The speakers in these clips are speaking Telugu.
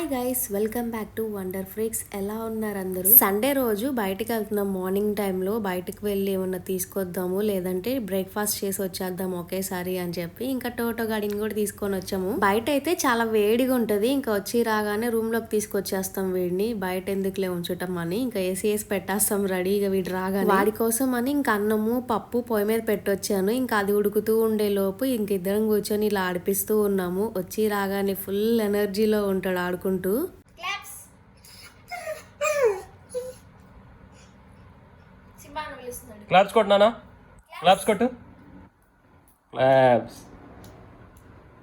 Hi guys welcome back to wonder freaks ఎలా ఉన్నారు అందరూ? సండే రోజు బయటికి వెళ్తున్నాం. మార్నింగ్ టైంలో బయటకు వెళ్ళి ఏమన్నా తీసుకొద్దాము లేదంటే బ్రేక్ఫాస్ట్ చేసి వచ్చేద్దాం ఒకేసారి అని చెప్పి ఇంకా టోటో గాడిని కూడా తీసుకొని వచ్చాము. బయట అయితే చాలా వేడిగా ఉంటది. ఇంకా వచ్చి రాగానే రూమ్లోకి తీసుకొచ్చేస్తాం వీడిని. బయట ఎందుకులే ఉంచటం అని. ఇంకా ఏసీ వేసి పెట్టేస్తాం రెడీగా వీడు రాగానే. వాడి కోసం అని ఇంకా అన్నము పప్పు పొయ్యి మీద పెట్టొచ్చాను. ఇంకా అది ఉడుకుతూ ఉండే లోపు ఇంక ఇద్దరం కూర్చొని ఇలా ఆడిపిస్తూ ఉన్నాము. వచ్చి రాగానే ఫుల్ ఎనర్జీలో ఉంటాడు ఆడుకుంటూ. పిలుస్తున్నాడు క్లాప్స్ కొట్టు నానా క్లాప్స్ కొట్టు. క్లాప్స్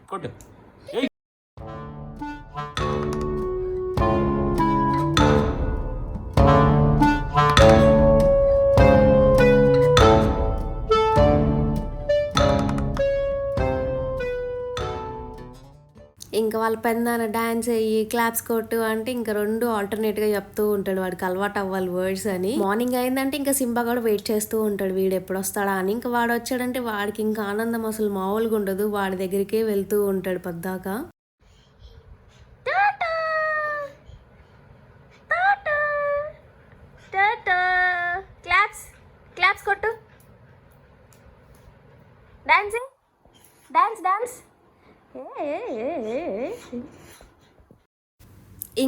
కొట్టు. ఇంకా వాళ్ళ పెందాన డాన్స్ అయ్యి క్లాప్స్ కొట్టు అంటే ఇంకా రెండు ఆల్టర్నేట్గా చెప్తూ ఉంటాడు. వాడికి అలవాటు అవ్వాలి వర్డ్స్ అని. మార్నింగ్ అయిందంటే ఇంకా సింబా కూడా వెయిట్ చేస్తూ ఉంటాడు. వీడు ఎప్పుడు వస్తాడా అని. ఇంకా వాడు వచ్చాడంటే వాడికి ఇంకా ఆనందం అసలు మామూలుగా ఉండదు. వాడి దగ్గరికే వెళ్తూ ఉంటాడు పద్దాక tata tata tata claps claps కొట్టు డాన్స్ డాన్స్ డాన్స్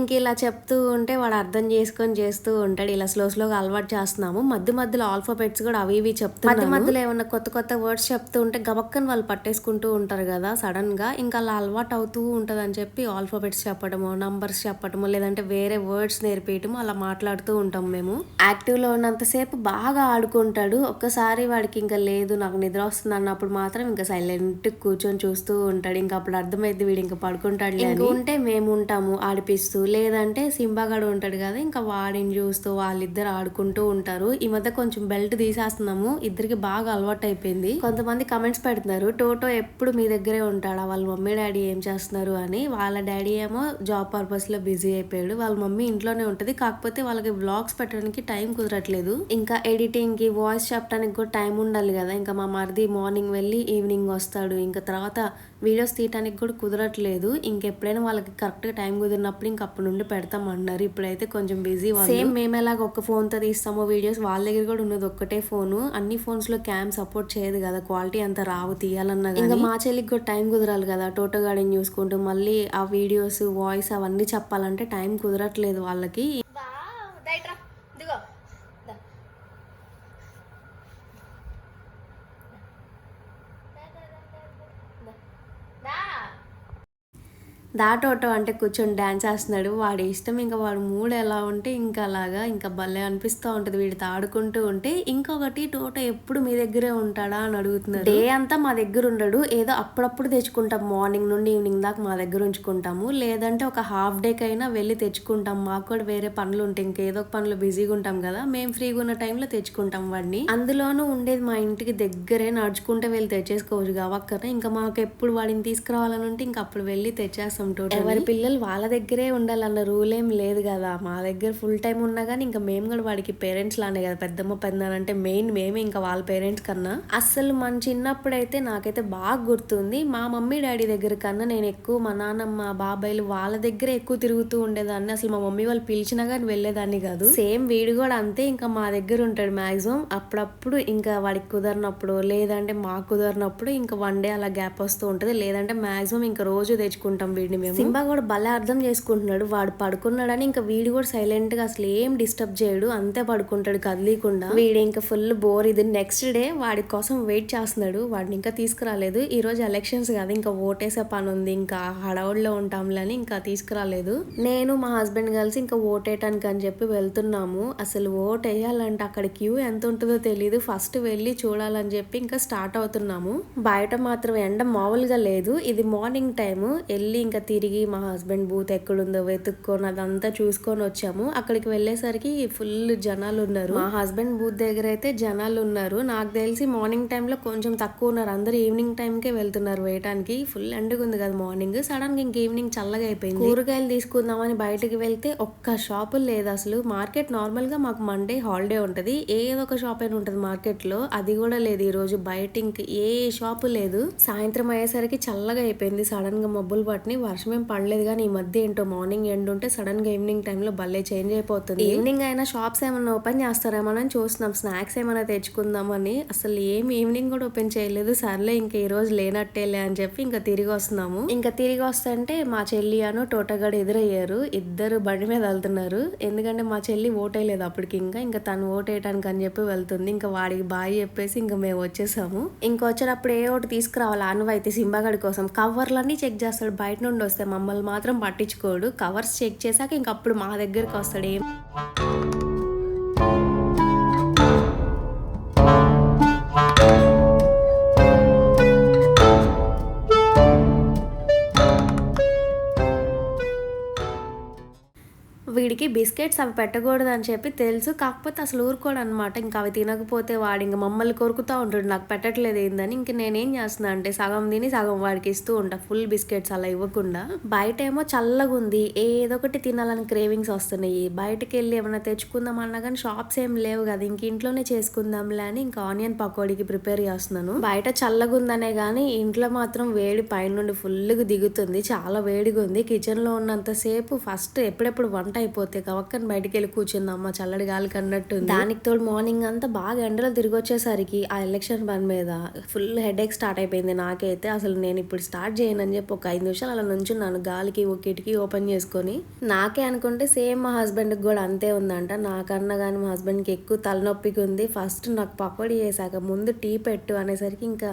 ఇంక ఇలా చెప్తూ ఉంటే వాడు అర్థం చేసుకొని చేస్తూ ఉంటాడు. ఇలా స్లో స్లోగా అలవాటు చేస్తున్నాము. మధ్య మధ్యలో ఆల్ఫాబెట్స్ కూడా అవి ఇవి చెప్తూ మధ్య మధ్యలో ఏమన్నా కొత్త కొత్త వర్డ్స్ చెప్తూ ఉంటే గబక్కని వాళ్ళు పట్టేసుకుంటూ ఉంటారు కదా సడన్గా ఇంకా అలా అలవాటు అవుతూ ఉంటది అని చెప్పి ఆల్ఫాబెట్స్ చెప్పడము నంబర్స్ చెప్పడము లేదంటే వేరే వర్డ్స్ నేర్పించడము అలా మాట్లాడుతూ ఉంటాం మేము. యాక్టివ్లో ఉన్నంతసేపు బాగా ఆడుకుంటాడు. ఒక్కసారి వాడికి ఇంకా లేదు నాకు నిద్ర వస్తుంది అన్నప్పుడు మాత్రం ఇంకా సైలెంట్ కూర్చొని చూస్తూ ఉంటాడు. ఇంకా అప్పుడు అర్థమైంది వీడు ఇంకా పడుకుంటాడు ఉంటే మేము ఉంటాము ఆడిపిస్తూ లేదంటే సింబాగాడు ఉంటాడు కదా ఇంకా వాడిని చూస్తూ వాళ్ళిద్దరు ఆడుకుంటూ ఉంటారు. ఈ మధ్య కొంచెం బెల్ట్ తీసేస్తున్నాము ఇద్దరికి బాగా అలవాటు అయిపోయింది. కొంతమంది కమెంట్స్ పెడుతున్నారు టోటో ఎప్పుడు మీ దగ్గరే ఉంటాడా? వాళ్ళ మమ్మీ డాడీ ఏం చేస్తున్నారు? అని. వాళ్ళ డాడీ ఏమో జాబ్ పర్పస్లో బిజీ అయిపోయాడు. వాళ్ళ మమ్మీ ఇంట్లోనే ఉంటది కాకపోతే వాళ్ళకి వ్లాగ్స్ పెట్టడానికి టైం కుదరట్లేదు. ఇంకా ఎడిటింగ్కి వాయిస్ చెప్పడానికి కూడా టైం ఉండాలి కదా. ఇంకా మా మరిది మార్నింగ్ వెళ్ళి ఈవినింగ్ వస్తాడు. ఇంకా తర్వాత వీడియోస్ తీయడానికి కూడా కుదరట్లేదు. ఇంకెప్పుడైనా వాళ్ళకి కరెక్ట్గా టైం కుదిరినప్పుడు ఇంకా అప్పుడు నుండి పెడతాం అన్నారు ఇప్పుడైతే కొంచెం బిజీ సేమ్ మేము ఎలాగ ఒక ఫోన్తో తీస్తామో వీడియోస్ వాళ్ళ దగ్గర కూడా ఉన్నది ఒక్కటే ఫోను. అన్ని ఫోన్స్లో క్యామ్ సపోర్ట్ చేయదు కదా. క్వాలిటీ అంత రావు తీయాలన్నా ఇంకా మా చెల్లికి కూడా టైం కుదరాలి కదా. టోటో గార్డెన్ చూసుకుంటూ మళ్ళీ ఆ వీడియోస్ వాయిస్ అవన్నీ చెప్పాలంటే టైం కుదరట్లేదు వాళ్ళకి. దాటోటో అంటే కూర్చొని డాన్స్ చేస్తున్నాడు. వాడి ఇష్టం ఇంకా వాడు మూడ్ ఎలా ఉంటే ఇంకా అలాగా ఇంకా భలే అనిపిస్తూ ఉంటుంది. వీడితో ఆడుకుంటూ ఉంటే ఇంకొకటి టోటో ఎప్పుడు మీ దగ్గరే ఉంటాడా? అని అడుగుతున్నాడు. డే అంతా మా దగ్గర ఉండడు. ఏదో అప్పుడప్పుడు తెచ్చుకుంటాం. మార్నింగ్ నుండి ఈవినింగ్ దాకా మా దగ్గర ఉంచుకుంటాము. లేదంటే ఒక హాఫ్ డే కైనా వెళ్ళి తెచ్చుకుంటాం. మాకు కూడా వేరే పనులు ఉంటాయి. ఇంకేదో ఒక పనులు బిజీగా ఉంటాం కదా. మేము ఫ్రీగా ఉన్న టైంలో తెచ్చుకుంటాం వాడిని. అందులోనూ ఉండేది మా ఇంటికి దగ్గరే నడుచుకుంటే వెళ్ళి తెచ్చేసుకోవచ్చు. కావక్కనే ఇంకా మాకు ఎప్పుడు వాడిని తీసుకురావాలని ఉంటే ఇంకా అప్పుడు వెళ్ళి తెచ్చేస్తాం. టోటల్ ఎవరి పిల్లలు వాళ్ళ దగ్గరే ఉండాలన్న రూల్ ఏం లేదు కదా. మా దగ్గర ఫుల్ టైం ఉన్నా కానీ ఇంకా మేము కూడా వాడికి పేరెంట్స్ లానే కదా. పెద్దమ్మ పెద్దనాన్న అంటే మెయిన్ మేమే ఇంకా వాళ్ళ పేరెంట్స్ కన్నా. అస్సలు మన చిన్నప్పుడైతే నాకైతే బాగా గుర్తుంది. మా మమ్మీ డాడీ దగ్గర కన్నా నేను ఎక్కువ మా నాన్నమ్మ బాబాయ్లు వాళ్ళ దగ్గర ఎక్కువ తిరుగుతూ ఉండేదాన్ని. అసలు మా మమ్మీ వాళ్ళు పిలిచినా కానీ వెళ్ళేదాన్ని కాదు. సేమ్ వీడు కూడా అంతే ఇంకా మా దగ్గర ఉంటాడు మాక్సిమం. అప్పుడప్పుడు ఇంకా వాడికి కుదరినప్పుడు లేదంటే మాకు కుదరినప్పుడు ఇంకా వన్ డే అలా గ్యాప్ వస్తూ ఉంటుంది. లేదంటే మాక్సిమం ఇంకా రోజు తెచ్చుకుంటాం వీడిని. మేము సింబా కూడా భలే అర్థం చేసుకుంటున్నాడు. వాడు పడుకున్నాడని ఇంకా వీడు కూడా సైలెంట్గా అసలు ఏం డిస్టర్బ్ చేయడు. అంతే పడుకుంటాడు కదిలీకుండా. వీడు ఇంకా ఫుల్ బోర్. ఇది నెక్స్ట్ డే. వాడి కోసం వెయిట్ చేస్తున్నాడు. వాడిని ఇంకా తీసుకురాలేదు. ఈ రోజు ఎలక్షన్స్ కదా. ఇంకా ఓటేసే పని ఉంది. ఇంకా హడావుడిలో ఉంటాంలే అని ఇంకా తీసుకురాలేదు. నేను మా హస్బెండ్ కలిసి ఇంకా ఓటేయటానికి అని చెప్పి వెళ్తున్నాము. అసలు ఓట్ వేయాలంటే అక్కడ క్యూ ఎంత ఉంటుందో తెలియదు ఫస్ట్ వెళ్ళి చూడాలని చెప్పి ఇంకా స్టార్ట్ అవుతున్నాము. బయట మాత్రం ఎండ మామూలుగా లేదు. ఇది మార్నింగ్ టైము. వెళ్ళి ఇంకా తిరిగి మా హస్బెండ్ బూత్ ఎక్కడుందో వెతుక్కొని అదంతా చూసుకొని వచ్చాము. అక్కడికి వెళ్ళేసరికి ఫుల్ జనాలు ఉన్నారు. మా హస్బెండ్ బూత్ దగ్గర అయితే జనాలు ఉన్నారు. నాకు తెలిసి మార్నింగ్ టైంలో కొంచెం తక్కువ ఉన్నారు. అందరు ఈవినింగ్ టైంకే వెళ్తున్నారు వేయటానికి. ఫుల్ ఎండగా ఉంది కదా మార్నింగ్. సడన్గా ఇంక ఈవినింగ్ చల్లగా అయిపోయింది. కూరగాయలు తీసుకుందామని బయటకు వెళ్తే ఒక్క షాపు లేదు అసలు. మార్కెట్ నార్మల్గా మాకు మండే హాలిడే ఉంటది. ఏదో ఒక షాప్ అయినా ఉంటది మార్కెట్లో అది కూడా లేదు ఈ రోజు బయట ఇంక ఏ షాపు లేదు. సాయంత్రం అయ్యేసరికి చల్లగా అయిపోయింది. సడన్గా మబ్బులు పట్టినాయి. వర్షం ఏం పడలేదు కానీ ఈ మధ్య ఏంటో మార్నింగ్ ఎండ్ ఉంటే సడన్గా ఈవినింగ్ టైంలో భలే చేంజ్ అయిపోతుంది. ఈవినింగ్ అయినా షాప్స్ ఏమైనా ఓపెన్ చేస్తారేమో అని చూస్తున్నాం. స్నాక్స్ ఏమైనా తెచ్చుకుందామని. అసలు ఏం ఈవినింగ్ కూడా ఓపెన్ చేయలేదు. సర్లే ఇంకా ఈ రోజు లేనట్టేలే అని చెప్పి ఇంకా తిరిగి వస్తున్నాము. ఇంకా తిరిగి వస్తుంటే మా చెల్లి అను టోటగాడు ఎదురయ్యారు. ఇద్దరు బండి మీద వెళ్తున్నారు. ఎందుకంటే మా చెల్లి ఓటేయలేదు అప్పటికి ఇంకా. ఇంకా తను ఓటేయటానికి అని చెప్పి వెళ్తుంది. ఇంకా వాడికి బాయ్ చెప్పేసి ఇంకా మేము వచ్చేసాము. ఇంకా వచ్చేటప్పుడు ఏ ఒకటి తీసుకురావాలి? అనువైతే సింబాగడి కోసం. కవర్లన్నీ చెక్ చేస్తాడు. బయట నుండి వస్తే మమ్మల్ని మాత్రం పట్టించుకోడు. కవర్స్ చెక్ చేశాక ఇంక అప్పుడు మా దగ్గరికి వస్తాడు. ఏం వీడికి బిస్కెట్స్ అవి పెట్టకూడదు అని చెప్పి తెలుసు. కాకపోతే అసలు ఊరుకోడు అనమాట ఇంకా అవి తినకపోతే వాడు ఇంకా మమ్మల్ని కొరుకుతూ ఉంటాడు. నాకు పెట్టట్లేదు ఏందని ఇంక నేనేం చేస్తున్నా అంటే సగం తిని సగం వాడికి ఇస్తూ ఉంటా. ఫుల్ బిస్కెట్స్ అలా ఇవ్వకుండా. బయట ఏమో చల్లగా ఉంది ఏదో ఒకటి తినాలని క్రేవింగ్స్ వస్తున్నాయి. బయటకు వెళ్ళి ఏమైనా తెచ్చుకుందాం అన్నా కానీ షాప్స్ ఏం లేవు కదా. ఇంక ఇంట్లోనే చేసుకుందాంలే అని ఇంకా ఆనియన్ పకోడీకి ప్రిపేర్ చేస్తున్నాను. బయట చల్లగా ఉందనే కానీ ఇంట్లో మాత్రం వేడి పైనుండి ఫుల్గా దిగుతుంది. చాలా వేడిగా ఉంది కిచెన్లో ఉన్నంతసేపు ఫస్ట్ ఎప్పుడెప్పుడు వంట అయిపోతే కవక్కని బయటికి వెళ్ళి కూర్చుంది అమ్మ చల్లడి గాలికి అన్నట్టు దానికి తోడు మార్నింగ్ అంతా బాగా ఎండలో తిరిగి వచ్చేసరికి ఆ ఎలక్షన్ పని మీద ఫుల్ హెడ్ ఏక్ స్టార్ట్ అయిపోయింది నాకైతే. అసలు నేను ఇప్పుడు స్టార్ట్ చేయను అని చెప్పి ఒక ఐదు నిమిషాలు అలా నుంచున్నాను గాలికి ఒక కిటికీ ఓపెన్ చేసుకొని. నాకే అనుకుంటే సేమ్ మా హస్బెండ్కి కూడా అంతే ఉందంట. నాకన్నా కానీ మా హస్బెండ్కి ఎక్కువ తలనొప్పికి ఉంది ఫస్ట్ నాకు పకోడీ చేశాక ముందు టీ పెట్టు అనేసరికి ఇంకా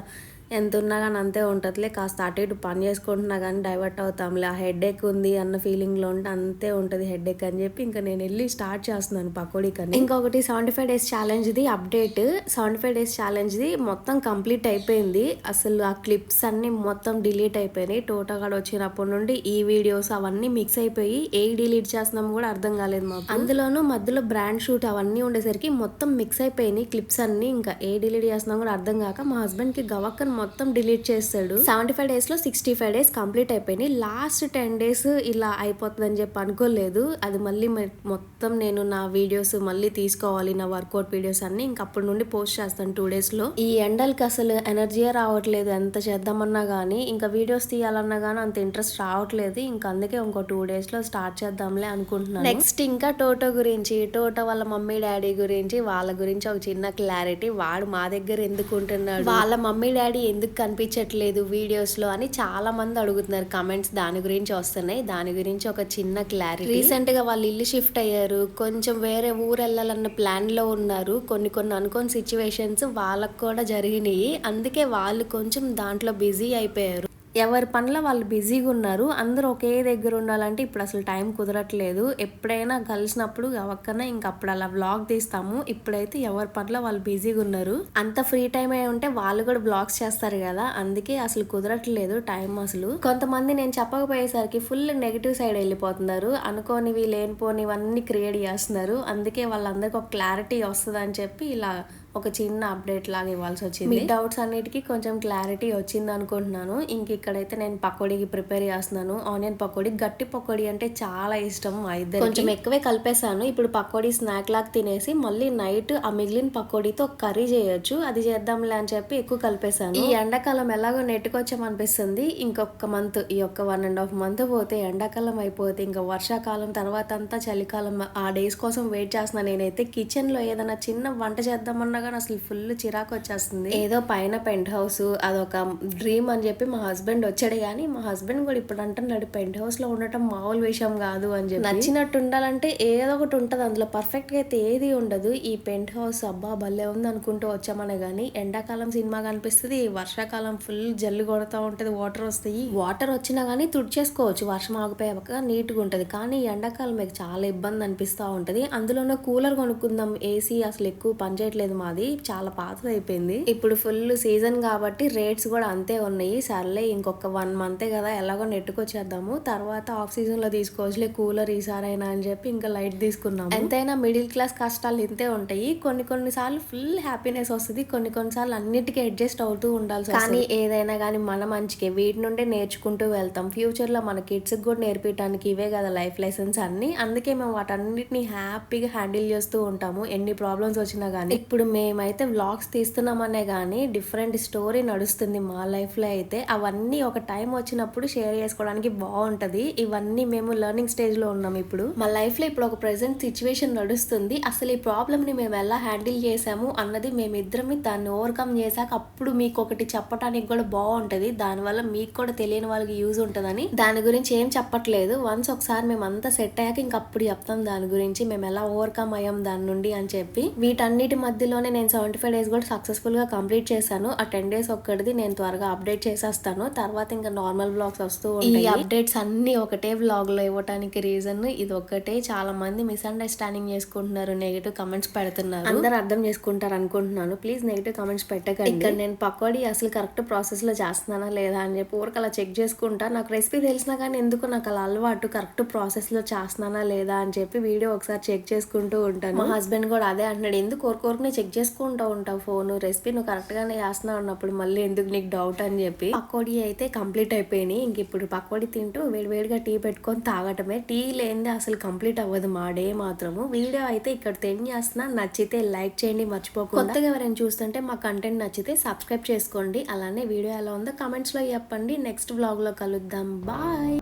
ఎంత ఉన్నా కానీ అంతే ఉంటుందిలే. కాస్త అటు ఇటు పని చేసుకుంటున్నా కానీ డైవర్ట్ అవుతాంలే. ఆ హెడ్ ఎక్ ఉంది అన్న ఫీలింగ్లో ఉంటే అంతే ఉంటుంది హెడ్ ఎక్ అని చెప్పి ఇంకా నేను వెళ్ళి స్టార్ట్ చేస్తున్నాను పకోడీ కన్నా ఇంకొకటి సెవెంటీ ఫైవ్ డేస్ ఛాలెంజ్ది అప్డేట్ సెవెంటీ ఫైవ్ డేస్ ఛాలెంజ్ది మొత్తం కంప్లీట్ అయిపోయింది. అసలు ఆ క్లిప్స్ అన్నీ మొత్తం డిలీట్ అయిపోయినాయి. టోటాగాడ్ వచ్చినప్పటి నుండి ఈ వీడియోస్ అవన్నీ మిక్స్ అయిపోయి ఏ డిలీట్ చేస్తున్నాము కూడా అర్థం కాలేదు మాకు. అందులోనూ మధ్యలో బ్రాండ్ షూట్ అవన్నీ ఉండేసరికి మొత్తం మిక్స్ అయిపోయినాయి క్లిప్స్ అన్నీ. ఇంకా ఏ డిలీట్ చేస్తున్నాం కూడా అర్థం కాక మా హస్బెండ్కి గవక్కని మొత్తం డిలీట్ చేస్తాడు. సెవెంటీ ఫైవ్ డేస్లో సిక్స్టీ ఫైవ్ డేస్ కంప్లీట్ అయిపోయినాయి. లాస్ట్ టెన్ డేస్ ఇలా అయిపోతుందని చెప్పి అనుకోలేదు. అది మళ్ళీ మొత్తం నేను నా వీడియోస్ మళ్ళీ తీసుకోవాలి నా వర్కౌట్ వీడియోస్ అన్ని ఇంక అప్పటి నుండి పోస్ట్ చేస్తాను టూ డేస్లో. ఈ ఎండలకి అసలు ఎనర్జీ రావట్లేదు. ఎంత చేద్దామన్నా కానీ ఇంకా వీడియోస్ తీయాలన్నా కానీ అంత ఇంట్రెస్ట్ రావట్లేదు. ఇంకా అందుకే ఇంకో టూ డేస్లో స్టార్ట్ చేద్దాంలే అనుకుంటున్నాను. నెక్స్ట్ ఇంకా టోటో గురించి టోటో వాళ్ళ మమ్మీ డాడీ గురించి వాళ్ళ గురించి ఒక చిన్న క్లారిటీ వాడు మా దగ్గర ఎందుకు ఉంటున్నాడు? వాళ్ళ మమ్మీ డాడీ ఎందుకు కనిపించట్లేదు వీడియోస్లో అని చాలా మంది అడుగుతున్నారు. కమెంట్స్ దాని గురించి వస్తున్నాయి. దాని గురించి ఒక చిన్న క్లారిటీ. రీసెంట్గా వాళ్ళు ఇల్లు షిఫ్ట్ అయ్యారు. కొంచెం వేరే ఊరు వెళ్ళాలన్న ప్లాన్లో ఉన్నారు. కొన్ని కొన్ని అనుకోని సిచ్యువేషన్స్ వాళ్ళకు కూడా జరిగినాయి. అందుకే వాళ్ళు కొంచెం దాంట్లో బిజీ అయిపోయారు. ఎవరి పనుల వాళ్ళు బిజీగా ఉన్నారు అందరూ ఒకే దగ్గర ఉండాలంటే ఇప్పుడు అసలు టైం కుదరట్లేదు. ఎప్పుడైనా కలిసినప్పుడు అవక్కన ఇంక అప్పుడు అలా బ్లాగ్ తీస్తాము. ఇప్పుడైతే ఎవరి పనుల వాళ్ళు బిజీగా ఉన్నారు. అంత ఫ్రీ టైం అయి ఉంటే వాళ్ళు కూడా బ్లాగ్స్ చేస్తారు కదా. అందుకే అసలు కుదరట్లేదు టైం అసలు. కొంతమంది నేను చెప్పకపోయేసరికి ఫుల్ నెగిటివ్ సైడ్ వెళ్ళిపోతున్నారు. అనుకోనివి లేనిపోనివన్నీ క్రియేట్ చేస్తున్నారు. అందుకే వాళ్ళందరికీ ఒక క్లారిటీ వస్తుంది అని చెప్పి ఇలా ఒక చిన్న అప్డేట్ లాగా ఇవ్వాల్సి వచ్చింది. మీ డౌట్స్ అన్నిటికీ కొంచెం క్లారిటీ వచ్చింది అనుకుంటున్నాను. ఇంక ఇక్కడైతే నేను పకోడీకి ప్రిపేర్ చేస్తున్నాను. ఆనియన్ పకోడీ గట్టి పకోడీ అంటే చాలా ఇష్టం మా ఇద్దరు కొంచెం ఎక్కువే కలిపేసాను ఇప్పుడు పకోడీ స్నాక్ లాగా తినేసి మళ్ళీ నైట్ ఆ మిగిలిన పకోడీతో కర్రీ చేయొచ్చు. అది చేద్దాంలే అని చెప్పి ఎక్కువ కలిపేసాను ఈ ఎండాకాలం ఎలాగో నెట్టుకొచ్చామనిపిస్తుంది. ఇంకొక మంత్ ఈ ఒక్క వన్ అండ్ హాఫ్ మంత్ పోతే ఎండాకాలం అయిపోతే ఇంకా వర్షాకాలం తర్వాత అంతా చలికాలం. ఆ డేస్ కోసం వెయిట్ చేస్తున్నాను నేనైతే. కిచెన్లో ఏదైనా చిన్న వంట చేద్దామన్నా కానీ అసలు ఫుల్ చిరాకు వచ్చేస్తుంది. ఏదో పైన పెంట్ హౌస్ అదొక డ్రీమ్ అని చెప్పి మా హస్బెండ్ వచ్చాడు. కానీ మా హస్బెండ్ కూడా ఇప్పుడు అంటున్నాడు పెంట్ హౌస్లో ఉండటం మామూలు విషయం కాదు అని చెప్పి. నచ్చినట్టు ఉండాలంటే ఏదో ఒకటి ఉంటది. అందులో పర్ఫెక్ట్గా అయితే ఏది ఉండదు. ఈ పెంట్ హౌస్ అబ్బా భలే ఉంది అనుకుంటూ వచ్చామనే కానీ ఎండాకాలం సినిమా కనిపిస్తుంది. వర్షాకాలం ఫుల్ జల్లు కొడతా ఉంటది. వాటర్ వస్తాయి. వాటర్ వచ్చినా కానీ తుడిచేసుకోవచ్చు. వర్షం ఆగిపోయాక నీట్గా ఉంటది. కానీ ఈ ఎండాకాలం మీకు చాలా ఇబ్బంది అనిపిస్తూ ఉంటది. అందులోనే కూలర్ కొనుక్కుందాం. ఏసీ అసలు ఎక్కువ పనిచేయట్లేదు మాది. అది చాలా పాతదైపోయింది. ఇప్పుడు ఫుల్ సీజన్ కాబట్టి రేట్స్ కూడా అంతే ఉన్నాయి. సర్లే ఇంకొక వన్ మంతే కదా ఎలాగో నెట్టుకొచ్చేద్దాము. తర్వాత ఆఫ్ సీజన్లో తీసుకోవచ్చులే కూలర్ ఈసారైనా అని చెప్పి ఇంకా లైట్ తీసుకున్నాము. ఎంతైనా మిడిల్ క్లాస్ కష్టాలు ఇంతే ఉంటాయి. కొన్ని కొన్ని సార్లు ఫుల్ హ్యాపీనెస్ వస్తుంది. కొన్ని కొన్ని సార్లు అన్నిటికీ అడ్జస్ట్ అవుతూ ఉండాల్సి కానీ ఏదైనా కానీ మన మంచికే. వీటి నుండే నేర్చుకుంటూ వెళ్తాం. ఫ్యూచర్లో మన కిడ్స్ కూడా నేర్పించడానికి ఇవే కదా లైఫ్ లెసన్స్ అన్ని. అందుకే మేము వాటన్నిటిని హ్యాపీగా హ్యాండిల్ చేస్తూ ఉంటాము. ఎన్ని ప్రాబ్లమ్స్ వచ్చినా కానీ ఇప్పుడు మేమైతే వ్లాగ్స్ తీస్తున్నామనే కానీ డిఫరెంట్ స్టోరీ నడుస్తుంది మా లైఫ్లో అయితే. అవన్నీ ఒక టైం వచ్చినప్పుడు షేర్ చేసుకోవడానికి బాగుంటది ఇవన్నీ మేము లెర్నింగ్ స్టేజ్లో ఉన్నాం ఇప్పుడు. మా లైఫ్లో ఇప్పుడు ఒక ప్రెసెంట్ సిచ్యువేషన్ నడుస్తుంది. అసలు ఈ ప్రాబ్లమ్ని మేము ఎలా హ్యాండిల్ చేసాము అన్నది మేమిద్దరమే దాన్ని ఓవర్కమ్ చేశాక అప్పుడు మీకు ఒకటి చెప్పడానికి కూడా బాగుంటుంది దానివల్ల మీకు కూడా తెలియని వాళ్ళకి యూజ్ ఉంటుందని. దాని గురించి ఏం చెప్పట్లేదు. వన్స్ ఒకసారి మేము అంతా సెట్ అయ్యాక ఇంక అప్పుడు చెప్తాం దాని గురించి. మేము ఎలా ఓవర్కమ్ అయ్యాం దాని నుండి అని చెప్పి. వీటన్నిటి మధ్యలోనే నేను సెవెంటీ ఫైవ్ డేస్ కూడా సక్సెస్ఫుల్గా కంప్లీట్ చేశాను. ఆ టెన్ డేస్ ఒక్కటిది నేను త్వరగా అప్డేట్ చేసేస్తాను. తర్వాత ఇంకా నార్మల్ బ్లాగ్స్ వస్తూ ఉంటాయి. ఈ అప్డేట్స్ అన్ని ఒకటే బ్లాగ్లో ఇవ్వడానికి రీజన్ ఇది ఒక్కటే. చాలా మంది మిస్అండర్స్టాండింగ్ చేసుకుంటున్నారు నెగిటివ్ కమెంట్స్ పెడుతున్నారు. అందరు అర్థం చేసుకుంటారు అనుకుంటున్నాను. ప్లీజ్ నెగిటివ్ కమెంట్స్ పెట్టకండి. ఇక్కడ నేను పకోడీ అసలు కరెక్ట్ ప్రాసెస్లో చేస్తున్నానా లేదా అని చెప్పి ఊరికి అలా చెక్ చేసుకుంటా. నాకు రెసిపీ తెలిసినా కానీ ఎందుకు నాకు అలా అలవాటు కరెక్ట్ ప్రాసెస్లో చేస్తున్నానా లేదా అని చెప్పి వీడియో ఒకసారి చెక్ చేసుకుంటూ ఉంటాను. మా హస్బెండ్ కూడా అదే అంటున్నాడు. ఎందుకు కోరుకోరుకునే చెక్ చేసుకుంటూ ఉంటావు ఫోన్ రెసిపీ నువ్వు కరెక్ట్గానే చేస్తున్నావు అన్నప్పుడు మళ్ళీ ఎందుకు నీకు డౌట్ అని చెప్పి. పకోడీ అయితే కంప్లీట్ అయిపోయినాయి. ఇంక ఇప్పుడు పకోడీ తింటూ వేడివేడిగా టీ పెట్టుకొని తాగటమే. టీ లేనిదే అసలు కంప్లీట్ అవ్వదు మా డే మాత్రము. వీడియో అయితే ఇక్కడ తెండ్ చేస్తున్నా. నచ్చితే లైక్ చేయండి మర్చిపోకుండా. కొత్తగా ఎవరైనా చూస్తుంటే మా కంటెంట్ నచ్చితే సబ్స్క్రైబ్ చేసుకోండి. అలానే వీడియో ఎలా ఉందో కమెంట్స్లో చెప్పండి. నెక్స్ట్ బ్లాగ్లో కలుద్దాం. బాయ్.